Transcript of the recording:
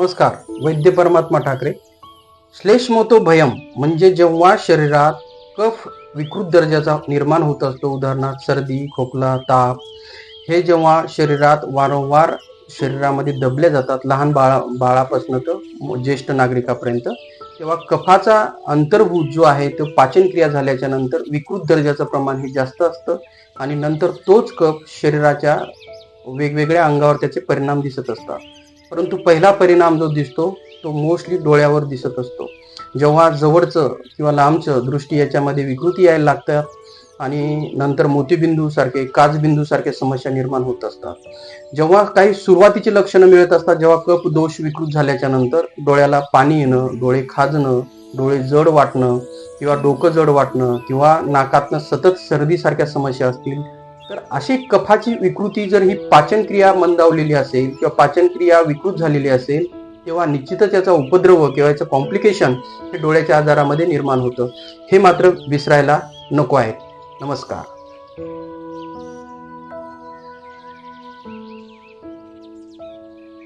नमस्कार वैद्य परमात्मा ठाकरे. श्लेष्मोतो भयम म्हणजे जेव्हा शरीरात कफ विकृत दर्जाचा निर्माण होत असतो उदाहरणार्थ सर्दी खोकला ताप हे जेव्हा शरीरात वारंवार शरीरामध्ये दबले जातात लहान बाळा बाळापासून तर ज्येष्ठ नागरिकापर्यंत तेव्हा कफाचा अंतर्भूत जो आहे तो पाचन क्रिया झाल्याच्यानंतर विकृत दर्जाचं प्रमाण हे जास्त असतं आणि नंतर तोच कफ शरीराच्या वेगवेगळ्या अंगावर त्याचे परिणाम दिसत असतात. परंतु पहिला परिणाम जो दिसतो तो मोस्टली डोळ्यावर दिसत असतो. जेव्हा जवळचं किंवा लांबचं दृष्टी याच्यामध्ये विकृती यायला लागतात आणि नंतर मोतीबिंदूसारखे काचबिंदूसारख्या समस्या निर्माण होत असतात. जेव्हा काही सुरुवातीची लक्षणं मिळत असतात जेव्हा कप दोष विकृत झाल्याच्यानंतर डोळ्याला पाणी येणं डोळे खाजणं डोळे जड वाटणं किंवा डोकं जड वाटणं किंवा नाकातनं सतत सर्दीसारख्या समस्या असतील तर अशी कफाची विकृती जर ही पाचनक्रिया मंदावलेली असेल किंवा पाचनक्रिया विकृत झालेली असेल तेव्हा निश्चितच याचा उपद्रव किंवा याचं कॉम्प्लिकेशन हे डोळ्याच्या आजारामध्ये निर्माण होतं. हे मात्र विसरायला नको आहे नमस्कार.